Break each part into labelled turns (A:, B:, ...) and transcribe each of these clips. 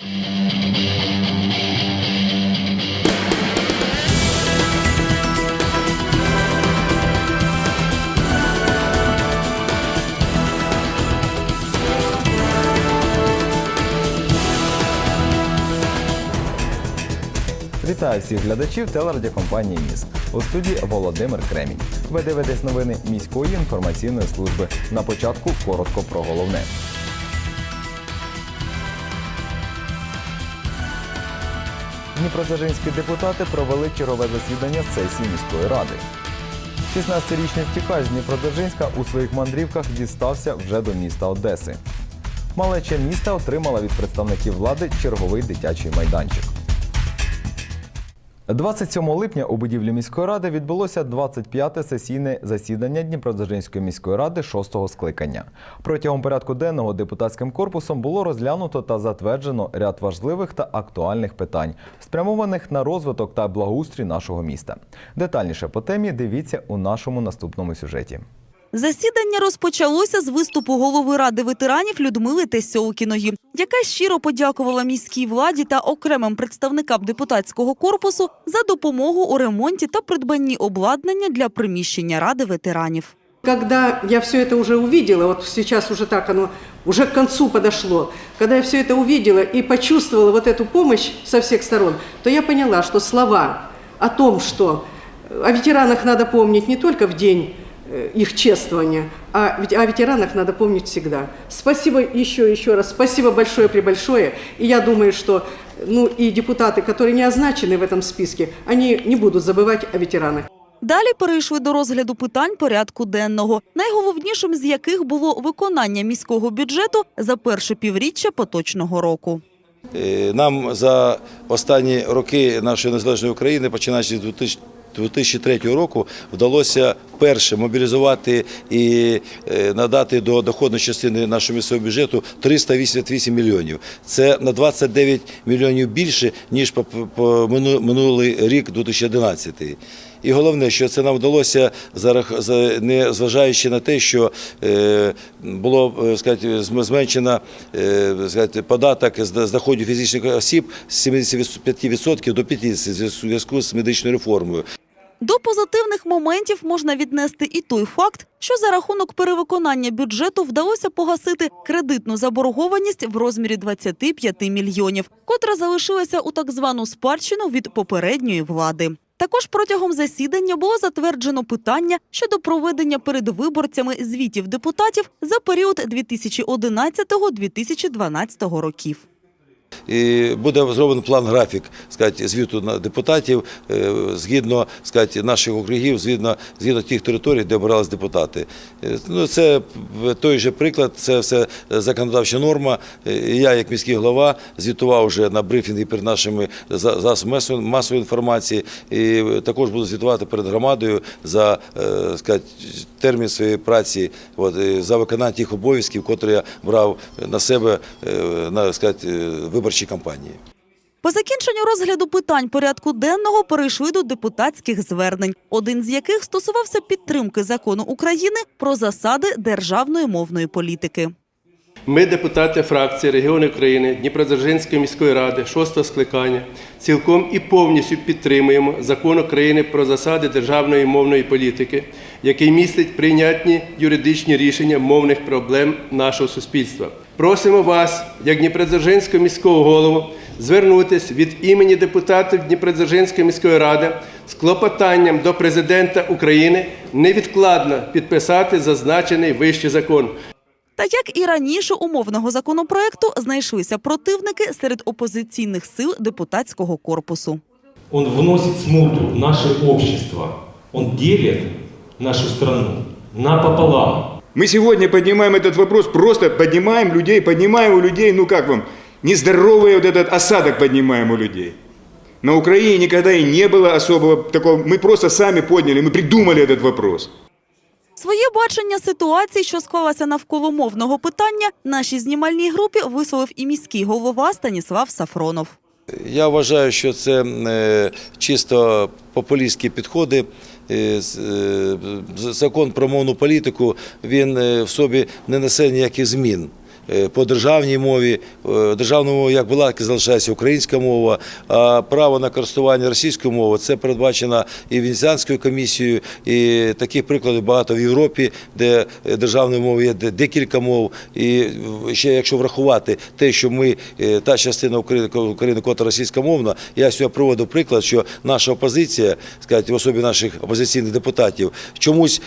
A: Вітаю всіх глядачів телерадіокомпанії Міс. У студії Володимир Кремінь. Ви дивитесь новини міської інформаційної служби. На початку коротко про головне. Дніпродзержинські депутати провели чергове засідання сесії міської ради. 16-річний втікач з Дніпродзержинська у своїх мандрівках дістався вже до міста Одеси. Малеча міста отримала від представників влади черговий дитячий майданчик. 27 липня у будівлі міської ради відбулося 25-те сесійне засідання Дніпродзержинської міської ради 6-го скликання. Протягом порядку денного депутатським корпусом було розглянуто та затверджено ряд важливих та актуальних питань, спрямованих на розвиток та благоустрій нашого міста. Детальніше по темі дивіться у нашому наступному сюжеті.
B: Засідання розпочалося з виступу голови ради ветеранів Людмили Тесьолкіної, яка щиро подякувала міській владі та окремим представникам депутатського корпусу за допомогу у ремонті та придбанні обладнання для приміщення ради ветеранів.
C: Когда я все это уже увидела, вот сейчас уже так оно, уже к концу подошло, когда я все это увидела и почувствовала вот эту помощь со всех сторон, то я поняла, что слова о том, что о ветеранах надо помнить не только в день э, их чествования, а ведь о ветеранах надо помнить всегда. Спасибо еще, еще раз, спасибо большое-пребольшое. И я думаю, что ну, и депутаты, которые не означены в этом списке, они не будут забывать о ветеранах.
B: Далі перейшли до розгляду питань порядку денного, найголовнішим з яких було виконання міського бюджету за перше півріччя поточного року.
D: Е, Нам за останні роки нашої незалежної України, починаючи з 2000 2003 року, вдалося перше мобілізувати і е, надати до доходної частини нашого місцевого бюджету 388 мільйонів. Це на 29 мільйонів більше ніж по, по мину- минулий рік 2011. І головне, що це нам вдалося не зважаючи на те, що е, було е, сказати, зм- зменшено е, сказати, податок з доходів фізичних осіб з 75% до 50% в зв'язку з медичною реформою.
B: До позитивних моментів можна віднести і той факт, що за рахунок перевиконання бюджету вдалося погасити кредитну заборгованість в розмірі 25 мільйонів, котра залишилася у так звану спадщину від попередньої влади. Також протягом засідання було затверджено питання щодо проведення перед виборцями звітів депутатів за період 2011-2012 років.
D: І буде зроблений план графік сказати, звіту на депутатів е, згідно сказати, наших округів, згідно, згідно тих територій, де обирались депутати. Е, Ну, це той же приклад, це все законодавча норма. Е, Я, як міський голова, звітував вже на брифінгі перед нашими за- засобами масової- інформації. І також буду звітувати перед громадою за сказати, термін своєї праці, от, за виконання тих обов'язків, котрі я брав на себе на сказати, виборчій кампанії.
B: По закінченню розгляду питань порядку денного перейшли до депутатських звернень, один з яких стосувався підтримки закону України про засади державної мовної політики.
E: Ми, депутати фракції регіони України Дніпродзержинської міської ради 6 скликання, цілком і повністю підтримуємо закон України про засади державної мовної політики, який містить прийнятні юридичні рішення мовних проблем нашого суспільства. Просимо вас, як Дніпродзержинського міського голову, звернутися від імені депутатів Дніпродзержинської міської ради з клопотанням до президента України невідкладно підписати зазначений вищий закон.
B: Та як і раніше умовного законопроекту знайшлися противники серед опозиційних сил депутатського корпусу.
F: Он вносит смуту в наше общество. Он делит нашу страну напополам.
G: Мы сегодня поднимаем этот вопрос, просто поднимаем людей, поднимаем у людей, ну как вам, нездоровый вот этот осадок поднимаем у людей. На Украине никогда и не было особого такого, мы просто сами подняли, мы придумали этот вопрос.
B: Своє бачення ситуації, що склалася навколо мовного питання, нашій знімальній групі висловив і міський голова Станіслав Сафронов.
D: Я вважаю, що це е, чисто популістські підходи. Е, е, Закон про мовну політику він в собі не несе ніяких змін. Е, по державній мові. Е, Державна мова як була, так і залишається українська мова. А право на користування російською мовою це передбачено і Венеціанською комісією, і таких прикладів багато в Європі, де державною мовою є декілька мов. І ще якщо врахувати те, що ми е, та частина України, України котра російськомовна, я сьогодні приводив приклад, що наша опозиція, сказати, в особі наших опозиційних депутатів, чомусь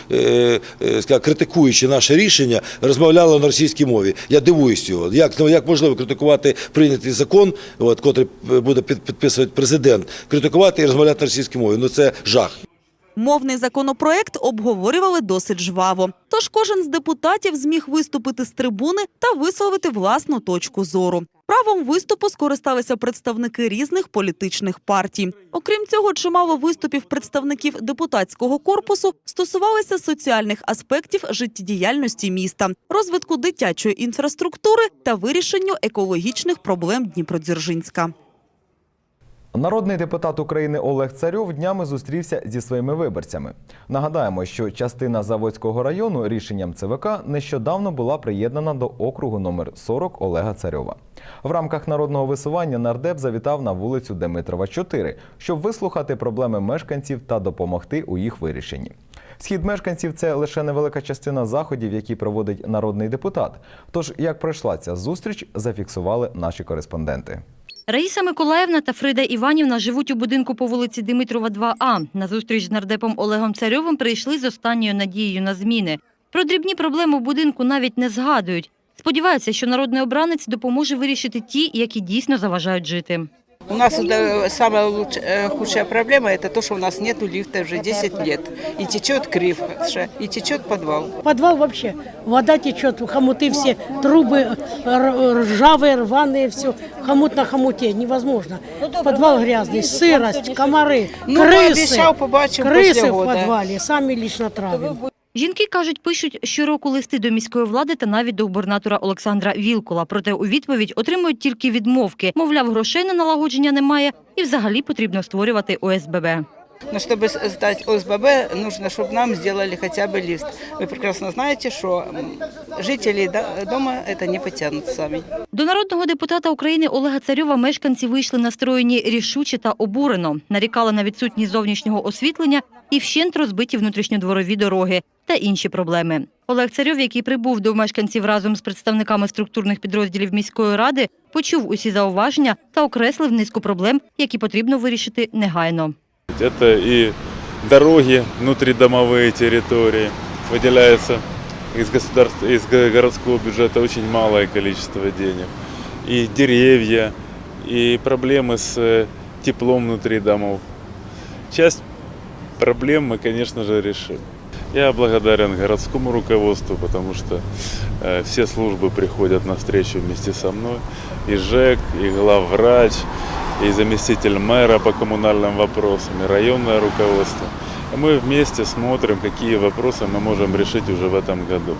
D: сказати, критикуючи наше рішення, розмовляла на російській мові. Я дивуюсь цього. Як, ну, як можливо критикувати прийнятий закон, от, котрий буде підписувати президент, критикувати і розмовляти на російській мові? Ну це жах.
B: Мовний законопроект обговорювали досить жваво. Тож кожен з депутатів зміг виступити з трибуни та висловити власну точку зору. Правом виступу скористалися представники різних політичних партій. Окрім цього, чимало виступів представників депутатського корпусу стосувалися соціальних аспектів життєдіяльності міста, розвитку дитячої інфраструктури та вирішенню екологічних проблем Дніпродзержинська.
A: Народний депутат України Олег Царьов днями зустрівся зі своїми виборцями. Нагадаємо, що частина Заводського району рішенням ЦВК нещодавно була приєднана до округу номер 40 Олега Царьова. В рамках народного висування нардеп завітав на вулицю Демитрова 4, щоб вислухати проблеми мешканців та допомогти у їх вирішенні. Схід мешканців це лише невелика частина заходів, які проводить народний депутат. Тож, як пройшла ця зустріч, зафіксували наші кореспонденти.
H: Раїса Миколаївна та Фрида Іванівна живуть у будинку по вулиці Димитрова, 2А. На зустріч з нардепом Олегом Царьовим прийшли з останньою надією на зміни. Про дрібні проблеми в будинку навіть не згадують. Сподіваються, що народний обранець допоможе вирішити ті, які дійсно заважають жити.
I: У нас э, самая луч- э, худшая проблема – это то, что у нас нет лифта уже 10 лет. И течет крыша, и течет подвал.
J: Подвал вообще, вода течет, хомуты все, трубы р- ржавые, рваные, все, хомут на хомуте, невозможно. Подвал грязный, сырость, комары,
I: Ну,
J: крысы,
I: пообещал, побачим
J: крысы
I: после
J: в
I: года.
J: подвале, сами лично травим.
H: Жінки кажуть, пишуть щороку листи до міської влади та навіть до губернатора Олександра Вілкула. Проте у відповідь отримують тільки відмовки. Мовляв, грошей на налагодження немає і взагалі потрібно створювати ОСББ.
I: Но чтобы с- сдать ОСББ, нужно, чтобы нам сделали хотя бы лифт. Вы прекрасно знаете, что м, жители да- дома это не потянут сами.
H: До народного депутата України Олега Царьова мешканці вийшли настроєні рішуче та обурено. Нарікали на відсутність зовнішнього освітлення і вщент розбиті внутрішньодворові дороги та інші проблеми. Олег Царьов, який прибув до мешканців разом з представниками структурних підрозділів міської ради, почув усі зауваження та окреслив низку проблем, які потрібно вирішити негайно.
K: Это и дороги, внутридомовые территории. Выделяется из, государства, из го- городского бюджета очень малое количество денег. И деревья, и проблемы с теплом внутри домов. Часть проблем мы, конечно же, решим. Я благодарен городскому руководству, потому что э, все службы приходят на встречу вместе со мной. И ЖЭК, и главврач, и заместитель мэра по коммунальным вопросам, и районное руководство. И мы вместе смотрим, какие вопросы мы можем решить уже в этом году.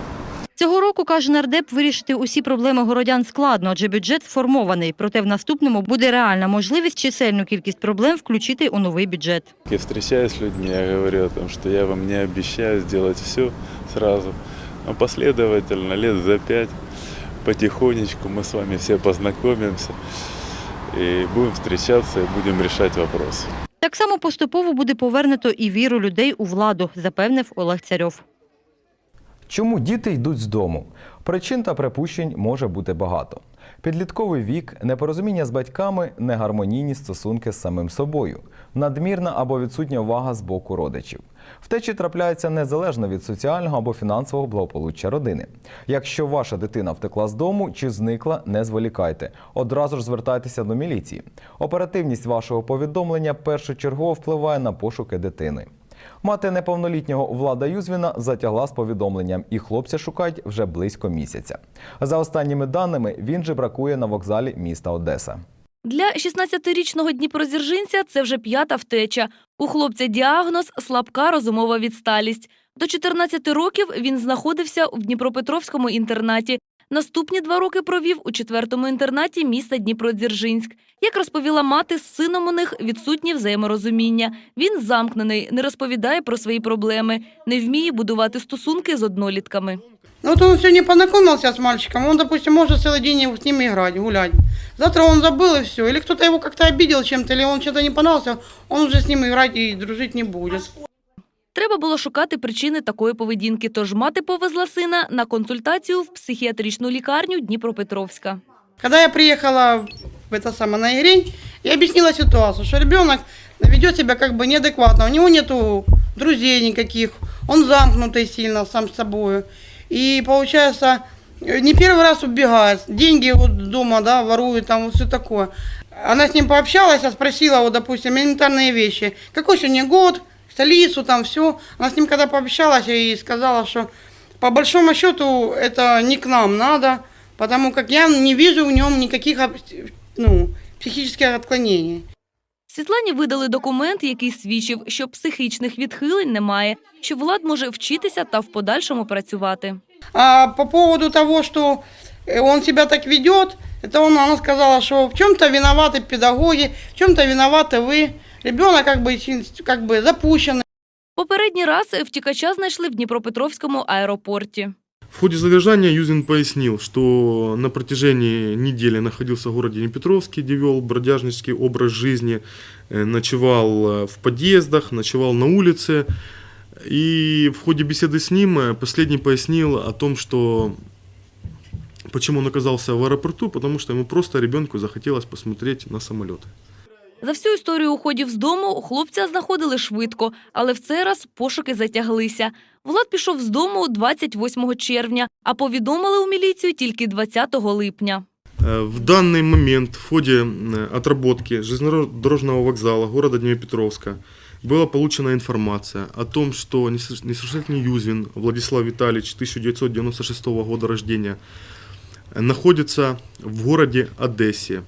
H: Цього року, каже нардеп, вирішити усі проблеми городян складно, адже бюджет сформований. Проте в наступному буде реальна можливість чисельну кількість проблем включити у новий бюджет.
K: Я встречаюсь с людьми, я говорю о том, что я вам не обещаю сделать все сразу, но последовательно, лет за пять, потихонечку мы с вами все познакомимся и будемо зустрічатися, будемо рішати решать.
H: Так само поступово буде повернуто і віру людей у владу, запевнив Олег Царьов.
A: Чому діти йдуть з дому? Причин та припущень може бути багато. Підлітковий вік, непорозуміння з батьками, негармонійні стосунки з самим собою, надмірна або відсутня увага з боку родичів. Втечі трапляються незалежно від соціального або фінансового благополуччя родини. Якщо ваша дитина втекла з дому чи зникла, не зволікайте. Одразу ж звертайтеся до міліції. Оперативність вашого повідомлення першочергово впливає на пошуки дитини. Мати неповнолітнього Влада Юзвіна затягла з повідомленням, і хлопця шукають вже близько місяця. За останніми даними, він же бракує на вокзалі міста Одеса.
L: Для 16-річного дніпродзержинця це вже п'ята втеча. У хлопця діагноз – слабка розумова відсталість. До 14 років він знаходився в Дніпропетровському інтернаті. Наступні два роки провів у четвертому інтернаті міста Дніпродзержинськ. Як розповіла мати, з сином у них відсутнє взаєморозуміння. Він замкнений, не розповідає про свої проблеми, не вміє будувати стосунки з однолітками.
J: Ну вот он сегодня познакомился с мальчиком, он, допустим, может целый день с ним играть, гулять. Завтра он забыл и все. Или кто-то его как-то обидел чем-то, или он что-то не понравился, он уже с ним играть и дружить не будет.
L: Треба було шукати причини такої поведінки, тож мати повезла сина на консультацію в психіатричну лікарню Дніпропетровська.
J: Когда я приехала в это самое на Игрень, я объяснила ситуацию, что ребенок ведет себя как бы неадекватно, у него нету друзей никаких, он замкнутый сильно сам с собой. И получается, э, не первый раз убегает, деньги вот дома, да, ворует, там вот все такое. Она с ним пообщалась, я спросила, вот, допустим, элементарные вещи. Какой сегодня год, столицу, там все. Она с ним когда пообщалась и сказала, что по большому счету это не к нам надо, потому как я не вижу в нем никаких об- ну, психических отклонений.
L: Світлані видали документ, який свідчив, що психічних відхилень немає, що Влад може вчитися та в подальшому працювати.
J: А по поводу того, что э, он себя так ведет, это он, она сказала, что в чем-то виноваты педагоги, в чем-то виноваты вы. Ребенок как бы, син- как бы запущенный.
L: Попередній раз втікача знайшли в Дніпропетровському аеропорті.
M: В ходе задержания Юзин пояснил, что на протяжении недели находился в городе Днепетровске, где вел бродяжнический образ жизни, э, ночевал э, в подъездах, ночевал на улице. И в ходе беседы с ним э, последний пояснил о том, что почему он оказался в аэропорту, потому что ему просто ребенку захотелось посмотреть на самолеты.
L: За всю історію уходів з дому хлопця знаходили швидко, але в цей раз пошуки затяглися. Влад пішов з дому 28 червня, а повідомили у міліцію тільки 20 липня.
M: Э, В данный момент в ходе м, отработки железнодорожного вокзала города Днепропетровска была получена информация о том, что несоверш- несовершеннолетний Юзвин Владислав Витальевич 1996 года рождения э, находится в городе Одессе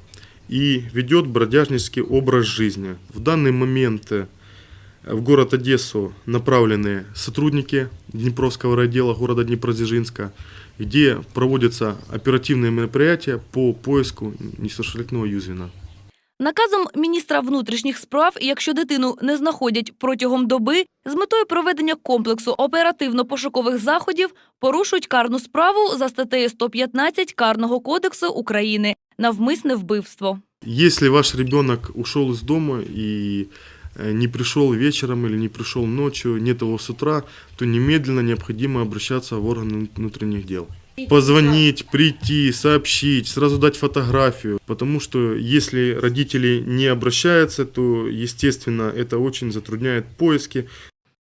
M: и ведет бродяжнический образ жизни. В данный момент э, в город Одессу направлены сотрудники Днепровского райотдела города Днепродзержинска, где проводятся оперативные мероприятия по поиску несовершеннолетнего Юзвина.
L: Наказом міністра внутрішніх справ, якщо дитину не знаходять протягом доби, з метою проведення комплексу оперативно-пошукових заходів порушують карну справу за статтею 115 Карного кодексу України навмисне вбивство.
M: Если ваш ребенок ушел из дома и э, не пришел вечером или не пришел ночью, нет его с утра, то немедленно необходимо обращаться в органы внутренних дел. Позвонить, прийти, сообщить, сразу дать фотографию, потому что если родители не обращаются, то, естественно, это очень затрудняет поиски,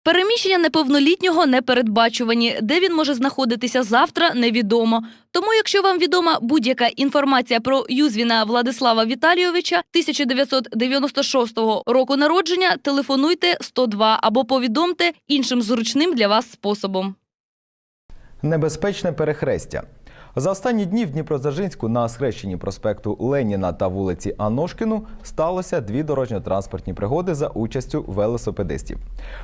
L: Переміщення неповнолітнього не передбачувані. Де він може знаходитися завтра, невідомо. Тому, якщо вам відома будь-яка інформація про Юзвіна Владислава Віталійовича 1996 року народження, телефонуйте 102 або повідомте іншим зручним для вас способом.
A: Небезпечне перехрестя. За останні дні в Дніпродзержинську на схрещенні проспекту Леніна та вулиці Аношкіну сталося дві дорожньо-транспортні пригоди за участю велосипедистів.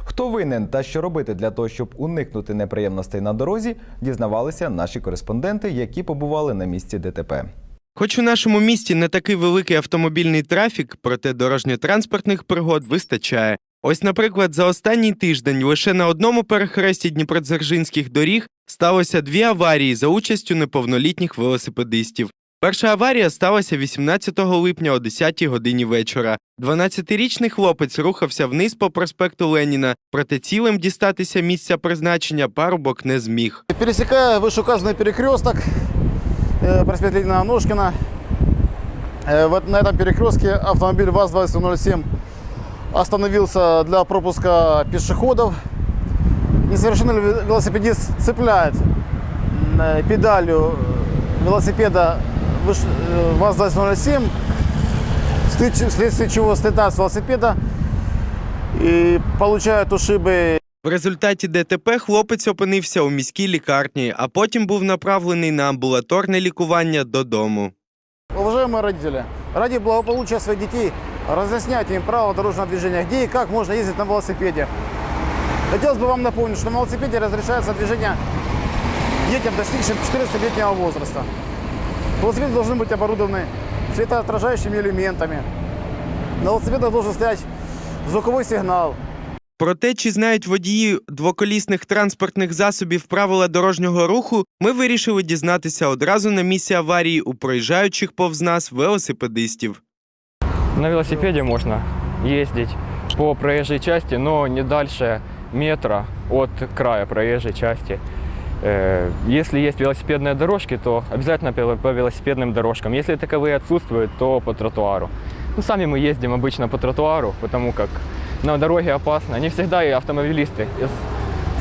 A: Хто винен та що робити для того, щоб уникнути неприємностей на дорозі, дізнавалися наші кореспонденти, які побували на місці ДТП.
N: Хоч у нашому місті не такий великий автомобільний трафік, проте дорожньо-транспортних пригод вистачає. Ось, наприклад, за останній тиждень лише на одному перехресті Дніпродзержинських доріг сталося дві аварії за участю неповнолітніх велосипедистів. Перша аварія сталася 18 липня о 10 годині вечора. 12-річний хлопець рухався вниз по проспекту Леніна, проте цілим дістатися місця призначення парубок не зміг.
O: Пересекая вышеуказанный перекресток, э, проспект Ленина Ножкина, э, вот на этом перекрестке автомобиль ВАЗ-2007 остановился для пропуска пешеходов. Несовершенный ве- велосипедист цепляет э, педалью э, велосипеда выш- э, ВАЗ-2007, вслед- вследствие чего слетает с велосипеда и получает ушибы
N: В результаті ДТП хлопець опинився у міській лікарні, а потім був направлений на амбулаторне лікування додому.
O: Уважаемые родители, ради благополучия своих детей разъясняйте им правила дорожного движения, где и как можно ездить на велосипеде. Хотелось бы вам напомнить, что на велосипеде разрешается движение детям, достигшим 14-летнего возраста. Велосипеды должны быть оборудованы светоотражающими элементами. На велосипедах должен стоять звуковой сигнал.
N: Про те, чи знають водії двоколісних транспортних засобів правила дорожнього руху, ми вирішили дізнатися одразу на місці аварії у проїжджаючих повз нас велосипедистів.
P: На велосипеде можно ездить по проезжей части, но не дальше метра от края проезжей части. Э, Если есть велосипедные дорожки, то обязательно по велосипедным дорожкам. Если таковые отсутствуют, то по тротуару. Ну, сами мы ездим обычно по тротуару, потому как на дороге опасно. Не всегда и автомобилисты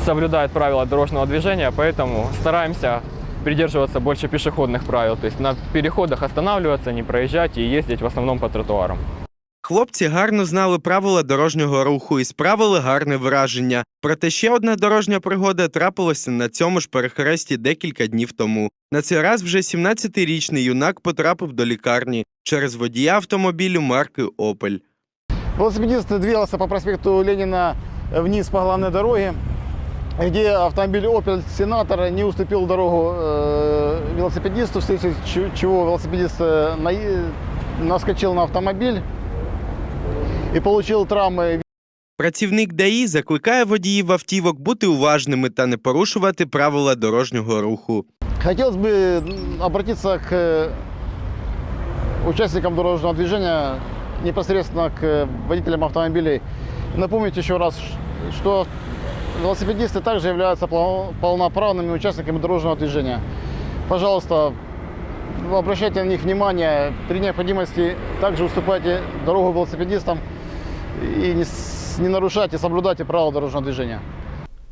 P: соблюдают правила дорожного движения, поэтому стараемся придерживаться больше пешеходных правил. То есть на переходах останавливаться, не проезжать и ездить в основном по тротуарам.
N: Хлопці гарно знали правила дорожнього руху і справили гарне враження. Проте ще одна дорожня пригода трапилася на цьому ж перехресті декілька днів тому. На цей раз вже 17-річний юнак потрапив до лікарні через водія автомобілю марки Опель.
O: Велосипедист двигался по проспекту Ленина вниз по главной дороге, где автомобиль Opel Senator не уступил дорогу э, велосипедисту, вследствие ч- чего велосипедист э, наи- наскочил на автомобиль и получил травмы
N: Працівник ДАІ закликає водіїв автівок бути уважними та не порушувати правила дорожнього руху.
O: Хотелось бы м, обратиться к э, участникам дорожного движения, непосредственно к э, водителям автомобилей. Напомнить еще раз, ш- что велосипедисты также являются пол- полноправными участниками дорожного движения. Пожалуйста, обращайте на них внимание. При необходимости также уступайте дорогу велосипедистам и не, не нарушайте, соблюдайте правила дорожного движения.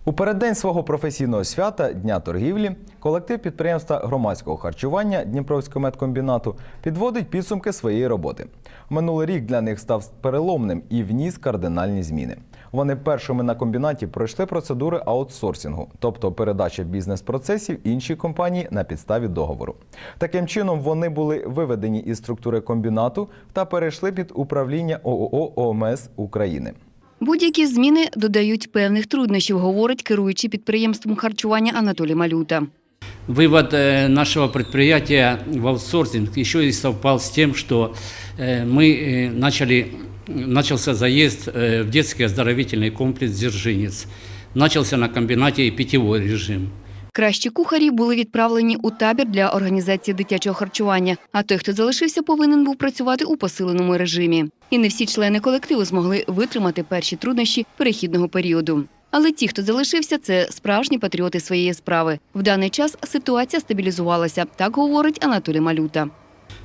A: У переддень свого професійного свята Дня торгівлі колектив підприємства громадського харчування Дніпровського медкомбінату підводить підсумки своєї роботи. Минулий рік для них став переломним і вніс кардинальні зміни. Вони першими на комбінаті пройшли процедури аутсорсингу, тобто передача бізнес-процесів іншій компанії на підставі договору. Таким чином вони були виведені із структури комбінату та перейшли під управління ООО ОМС України.
Q: Будь-які зміни додають певних труднощів, говорить керуючий підприємством харчування Анатолій Малюта.
R: Вывод э, нашего предприятия в аутсорсинг еще и совпал с тем, что э, мы э, начали, начался заезд э, в детский оздоровительный комплекс «Дзержинец». Начался на комбинате и питьевой режим.
Q: Кращі кухарі були відправлені у табір для організації дитячого харчування. А той, хто залишився, повинен був працювати у посиленому режимі. І не всі члени колективу змогли витримати перші труднощі перехідного періоду. Але ті, хто залишився, це справжні патріоти своєї справи. В даний час ситуація стабілізувалася. Так говорить Анатолій Малюта.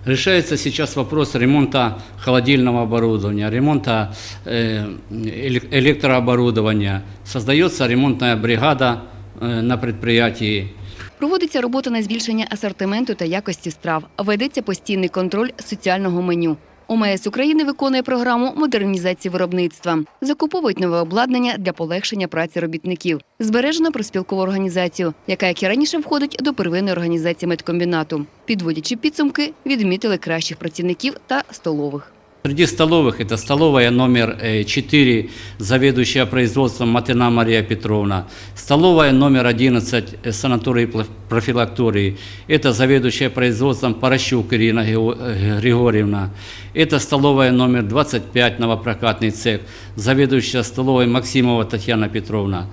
R: Решается сейчас вопрос ремонта холодильного оборудования, ремонта э, эле- электрооборудования. Создается ремонтная бригада э, на предприятии.
Q: Проводиться робота на збільшення асортименту та якості страв. Ведеться постійний контроль соціального меню. ОМС України виконує програму модернізації виробництва, закуповують нове обладнання для полегшення праці робітників. Збережено проспілкову організацію, яка, як і раніше, входить до первинної організації медкомбінату. Підводячи підсумки, відмітили кращих працівників та столових.
R: Среди столовых это столовая номер 4, заведующая производством Матина Мария Петровна. Столовая номер 11, э, санаторий профилактории. Это заведующая производством Порощук Ирина э, Григорьевна. Это столовая номер 25, новопрокатный цех. Заведующая столовой Максимова Татьяна Петровна.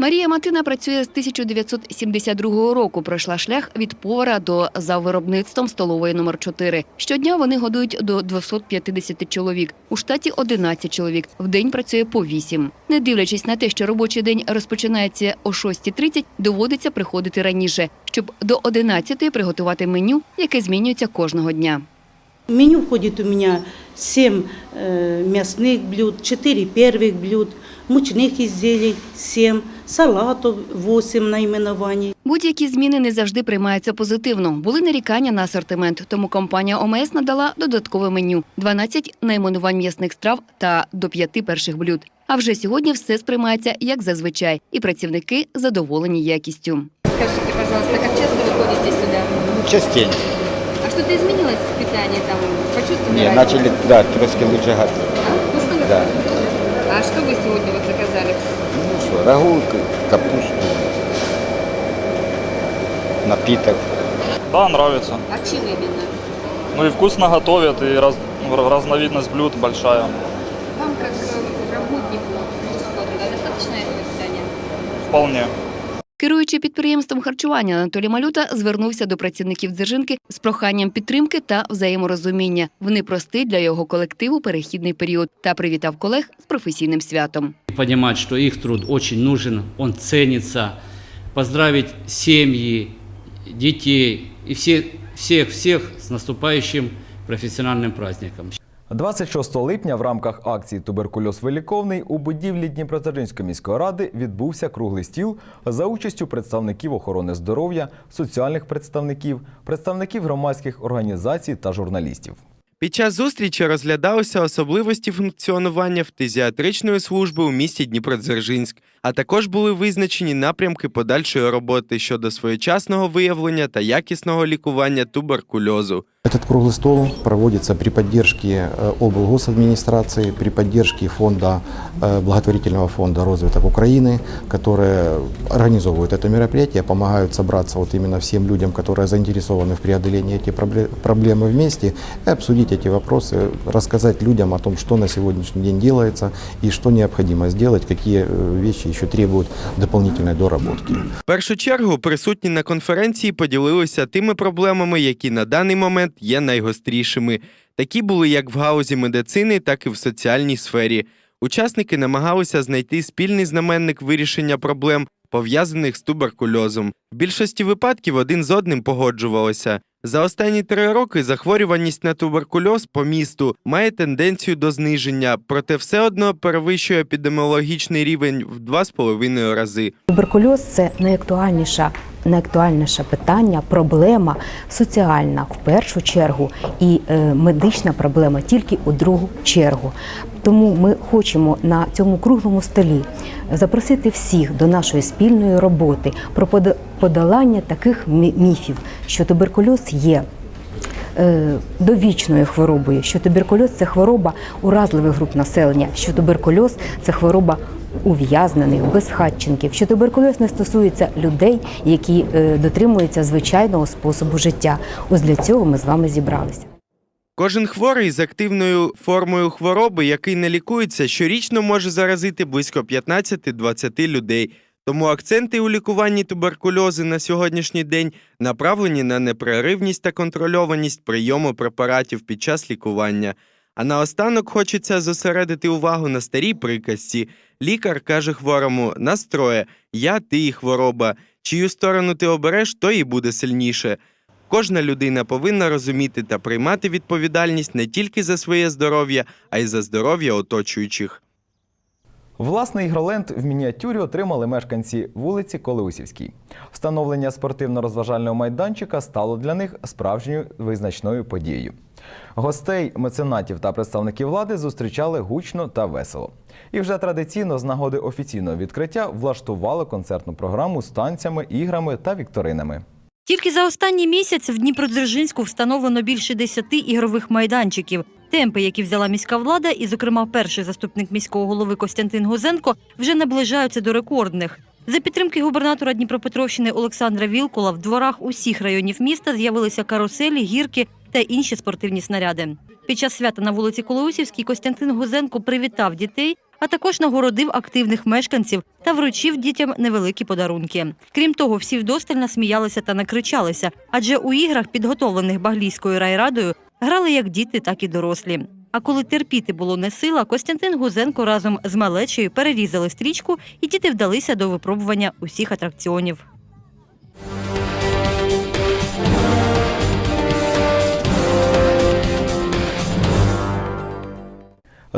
Q: Марія Матина працює з 1972 року. Пройшла шлях від повара до завиробництвом столової номер 4 Щодня вони годують до 250 чоловік. У штаті 11 чоловік. В день працює по 8. Не дивлячись на те, що робочий день розпочинається о 6.30, доводиться приходити раніше, щоб до 11 приготувати меню, яке змінюється кожного дня.
S: В меню входит у меня 7 э, мясных блюд, 4 первых блюд, мучных изделий 7, салатов 8 наименований.
Q: Будь-які зміни не завжди приймаються позитивно. Були нарікання на асортимент, тому компанія ОМС надала додаткове меню – 12 найменувань м'ясних страв та до 5 перших блюд. А вже сьогодні все сприймається як зазвичай, і працівники задоволені якістю.
T: Скажите, пожалуйста, как часто вы ходите сюда?
U: Частенько.
T: А что-то изменилось в питании там? Почувствовали
U: Не,
T: разницу?
U: начали, да, трошки лучше?
T: Вкусно
U: Да.
T: А что вы сегодня вот заказали?
U: рагульки, капусту, напиток.
V: Да, нравится.
T: А чем именно?
V: Ну и вкусно готовят, и раз, разновидность блюд большая.
T: Вам как э, работнику, достаточно этого?
V: Вполне.
Q: Керуючий підприємством харчування Анатолій Малюта звернувся до працівників дзержинки з проханням підтримки та взаєморозуміння в непростий для його колективу перехідний період та привітав колег з професійним святом.
R: Понимать, что их труд очень нужен, он ценится. Поздравить семьи, детей и все, всех-всех с наступающим профессиональным праздником.
A: 26 липня в рамках акції Туберкульоз виліковний у будівлі Дніпродзержинської міської ради відбувся круглий стіл за участю представників охорони здоров'я, соціальних представників, представників громадських організацій та журналістів.
N: Під час зустрічі розглядалися особливості функціонування фтизіатричної служби у місті Дніпродзержинськ, а також були визначені напрямки подальшої роботи щодо своєчасного виявлення та якісного лікування туберкульозу.
W: Этот круглый стол проводится при поддержке э, облгосадминистрации, при поддержке фонда, э, благотворительного фонда «Розвиток Украины», которые организовывают это мероприятие, помогают собраться вот именно всем людям, которые заинтересованы в преодолении этих пробле- проблемы вместе, и обсудить эти вопросы, рассказать людям о том, что на сегодняшний день делается и что необходимо сделать, какие э, вещи еще требуют дополнительной доработки.
N: В першу чергу присутні на конференції поділилися тими проблемами, які на даний момент є найгострішими. Такі були як в галузі медицини, так і в соціальній сфері. Учасники намагалися знайти спільний знаменник вирішення проблем, пов'язаних з туберкульозом. В більшості випадків один з одним погоджувалися. За останні три роки захворюваність на туберкульоз по місту має тенденцію до зниження, проте все одно перевищує епідеміологічний рівень в 2,5 рази.
X: Туберкульоз це найактуальніша. Найактуальніше питання, проблема соціальна в першу чергу і е, медична проблема тільки у другу чергу. Тому ми хочемо на цьому круглому столі запросити всіх до нашої спільної роботи про подолання таких міфів, що туберкульоз є е, довічною хворобою, що туберкульоз це хвороба уразливих груп населення, що туберкульоз це хвороба ув'язнених, безхатченків, що туберкульоз не стосується людей, які е, дотримуються звичайного способу життя. Ось для цього ми з вами зібралися.
N: Кожен хворий з активною формою хвороби, який не лікується, щорічно може заразити близько 15-20 людей. Тому акценти у лікуванні туберкульозу на сьогоднішній день направлені на непреривність та контрольованість прийому препаратів під час лікування. А наостанок хочеться зосередити увагу на старій приказці. Лікар каже хворому: настроє, я ти і хвороба. Чию сторону ти обереш, то і буде сильніше. Кожна людина повинна розуміти та приймати відповідальність не тільки за своє здоров'я, а й за здоров'я оточуючих.
A: Власний ігроленд в мініатюрі отримали мешканці вулиці Колеусівській. Встановлення спортивно-розважального майданчика стало для них справжньою визначною подією. Гостей, меценатів та представників влади зустрічали гучно та весело. І вже традиційно з нагоди офіційного відкриття влаштували концертну програму з танцями, іграми та вікторинами.
H: Тільки за останній місяць в Дніпродзержинську встановлено більше десяти ігрових майданчиків. Темпи, які взяла міська влада, і, зокрема, перший заступник міського голови Костянтин Гузенко, вже наближаються до рекордних. За підтримки губернатора Дніпропетровщини Олександра Вілкула в дворах усіх районів міста з'явилися каруселі, гірки та інші спортивні снаряди. Під час свята на вулиці Колоусівській Костянтин Гузенко привітав дітей, а також нагородив активних мешканців та вручив дітям невеликі подарунки. Крім того, всі вдосталь насміялися та накричалися, адже у іграх, підготовлених Баглійською райрадою, грали як діти, так і дорослі. А коли терпіти було не сила, Костянтин Гузенко разом з малечею перерізали стрічку, і діти вдалися до випробування усіх атракціонів.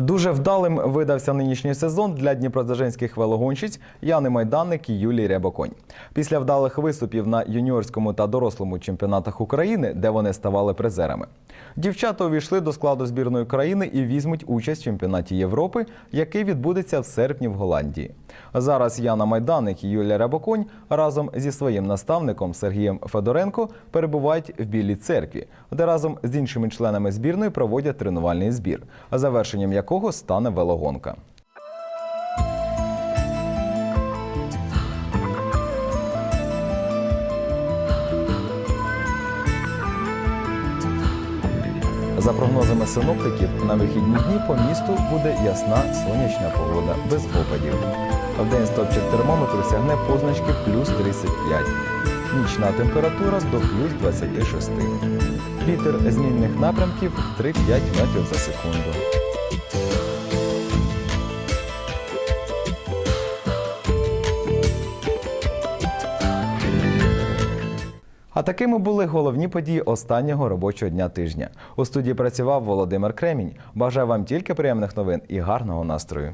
A: Дуже вдалим видався нинішній сезон для дніпродзержинських велогонщиць Яни Майданник і Юлії Рябоконь. Після вдалих виступів на юніорському та дорослому чемпіонатах України, де вони ставали призерами. Дівчата увійшли до складу збірної країни і візьмуть участь в чемпіонаті Європи, який відбудеться в серпні в Голландії. Зараз Яна Майданик і Юлія Рябоконь разом зі своїм наставником Сергієм Федоренко перебувають в Білій церкві, де разом з іншими членами збірної проводять тренувальний збір, завершенням якого стане велогонка. За прогнозами синоптиків, на вихідні дні по місту буде ясна сонячна погода без опадів. В день стопчик термометру сягне позначки плюс 35. Нічна температура до плюс 26. Вітер змінних напрямків 3-5 метрів за секунду. А такими були головні події останнього робочого дня тижня. У студії працював Володимир Кремінь. Бажаю вам тільки приємних новин і гарного настрою.